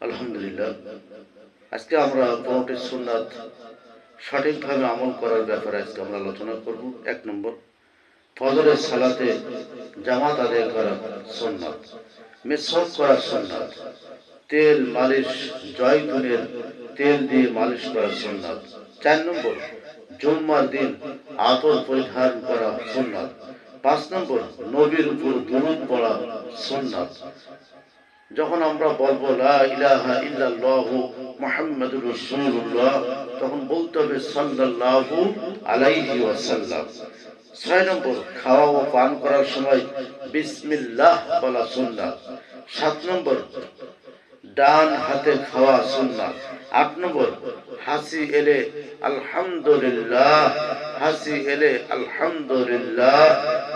আলহামদুলিল্লাহ। আজকে আমরা পনেরোটি সুন্নাত সঠিকভাবে আমল করার ব্যাপারে আজকে আমরা আলোচনা করব। এক নম্বর, ফজরের সালাতে জামাত আদায় করা সুন্নাত মেসক করা সুন্নাত, তেল মালিশ, জয়তুনের তেল দিয়ে মালিশ করা সুন্নাত। চার নম্বর, জুম্মার দিন আতর পরিধান করা সুন্নাত। পাঁচ নম্বর, নবীর উপর দুরুদ পড়া সুন্নাত। যখন আমরা বলব ইলাহা ইল্লাল্লাহু মুহাম্মাদুর রাসূলুল্লাহ তখন বলতে হবে, সাল্লাল্লাহু আলাইহি ওয়াসাল্লাম ছয় নম্বর, খাওয়া ও পান করার সময় বিসমিল্লাহ বলা সুন্নাত। সাত নম্বর ডান হাতে খাওয়া সুন্নাত। আট নম্বর, হাসি এলে আলহামদুলিল্লাহ, হাসি এলে আলহামদুলিল্লাহ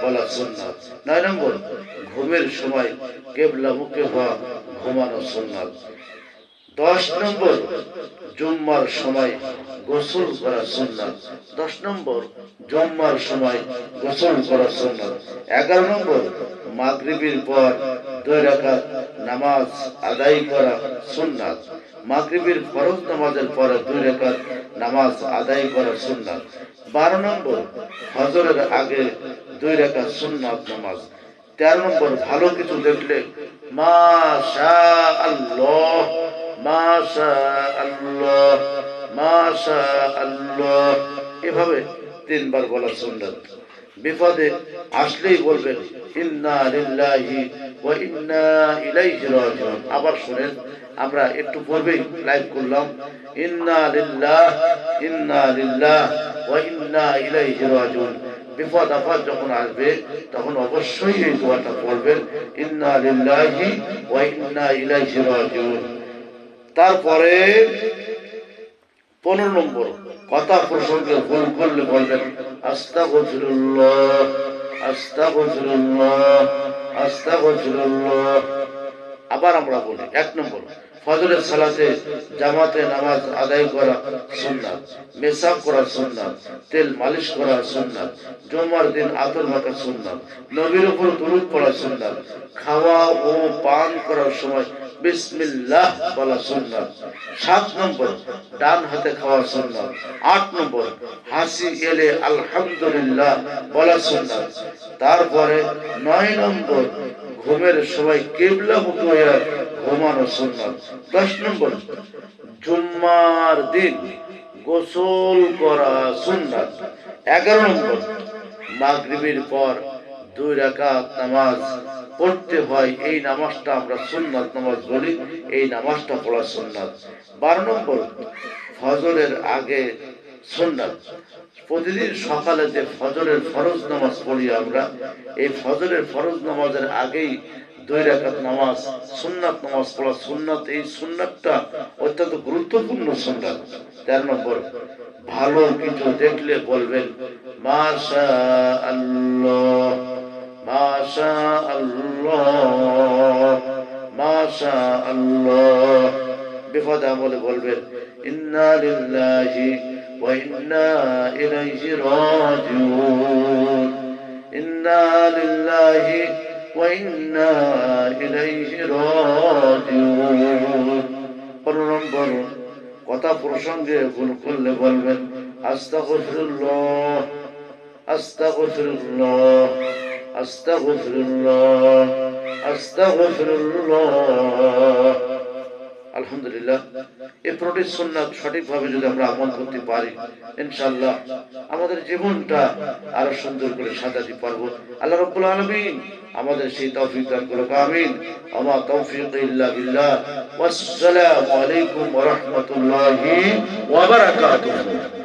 বলা সুন্নাত। নয় নম্বর, ঘুমের সময় কেবলা মুখে হওয়া ঘুমানো সুন্নাত। দশ নম্বর, জুম্মার সময় গোসল করা সুন্নাত। দশ নম্বর, জুম্মার সময় গোসল করা সুন্নাত। এগারো নম্বর, মাগরিবির পর দুই রাকাত নামাজ আদায় করা সুন্নাত। মাগরিবির ফরজ নামাজের পরে দুই রাকাত নামাজ আদায় করা সুন্নাত। বারো নম্বর, হজরের আগে দুই রাকাত সুন্নাত নামাজ। তেরো নম্বর, ভালো কিছু দেখলে মাশা আল্লাহ মাশা আল্লাহ মাশা আল্লাহ এভাবে তিনবার বলা সুন্নাত। বিপদে আসলেই বলবেন, ইন্না লিল্লাহি ওয়া ইন্না ইলাইহি রাজিউন। আবার শুনেন, আমরা একটু পূর্বেই লাইভ করলাম, ইন্না লিল্লাহ ইন্না লিল্লাহ ওয়া ইন্না ইলাইহি রাজিউন। বিপদ আপদ যখন আসবে, তখন অবশ্যই এই দোয়াটা পড়বেন, ইন্না লিল্লাহি ওয়া ইন্না ইলাইহি রাজিউন। তারপরে পনেরো নম্বর। কথা প্রসঙ্গে ভুল করলে বলবেন আস্তা গফিরুল্লাহ আস্তা গফিরুল্লাহ আস্তা গফিরুল্লাহ আবার আমরা বলি, এক নম্বর, ফজরের সালাতে জামাতে নামাজ আদায় করা সুন্নাত মেসাক করা সুন্নাত, তেল মালিশ করা সুন্নাত, জমার দিন আতর মাখা সুন্নাত, নবীর উপর দরুদ পড়া সুন্নাত, খাওয়া ও পান করার সময় বিসমিল্লাহ বলা সাত নম্বর, ডান হাতে আট নম্বর, হাসি আলহামদুলিল্লাহ বলা তারপরে নয় নম্বর, ঘুমের সবাই কেবলা মুখ ঘুমানো সুন্নাত। দশ নম্বর, জুম্মার দিন গোসল করা সুন্নাত। এগারো নম্বর, মাগরিবের পর দুই রাকাত নামাজ পড়তে হয়, এই নামাজটা আমরা সুন্নাত নামাজ বলি, এই নামাজটা পড়া সুন্নাত। বারো নম্বর, ফজরের আগে সুন্নাত। প্রতিদিন সকালে যে ফজরের ফরজ নামাজ পড়ি আমরা, এই ফজরের ফরজ নামাজের আগেই দুই রাকাত নামাজ, সুন্নাত নামাজ পড়া সুন্নাত, এই সুন্নাতটা অত্যন্ত গুরুত্বপূর্ণ সুন্নাত। তেরো নম্বর, ভালো কিছু দেখলে বলবেন মাশা আল্লাহ মাশা আল্লাহ মাশা আল্লাহ বিপদ আমলে বলবেন, ইন্না লিল্লাহি ওয়া ইন্না ইলাইহি রাজিউন। ইন্না লিল্লাহি ওয়া ইন্না ইলাইহি রাজিউন। পনেরো নম্বর, কথা প্রসঙ্গে ভুল করলে বলবেন, আস্তাগফিরুল্লাহ আস্তাগফিরুল্লাহ। আস্তাগফিরুল্লাহ আস্তাগফিরুল্লাহ। আলহামদুলিল্লাহ এই প্রোটিন সুন্নাত সঠিকভাবে যদি আমরা আমল করতে পারি, ইনশাআল্লাহ আমাদের জীবনটা আরও সুন্দর করে সাজাতে পারব। আল্লাহ রাব্বুল আলামিন আমাদের সেই তৌফিক দান করুক, আমিন। আমা তৌফিক ইল্লা বিল্লাহ। ওয়াসসালামু আলাইকুম ওয়া রাহমাতুল্লাহি ওয়া বারাকাতুহু।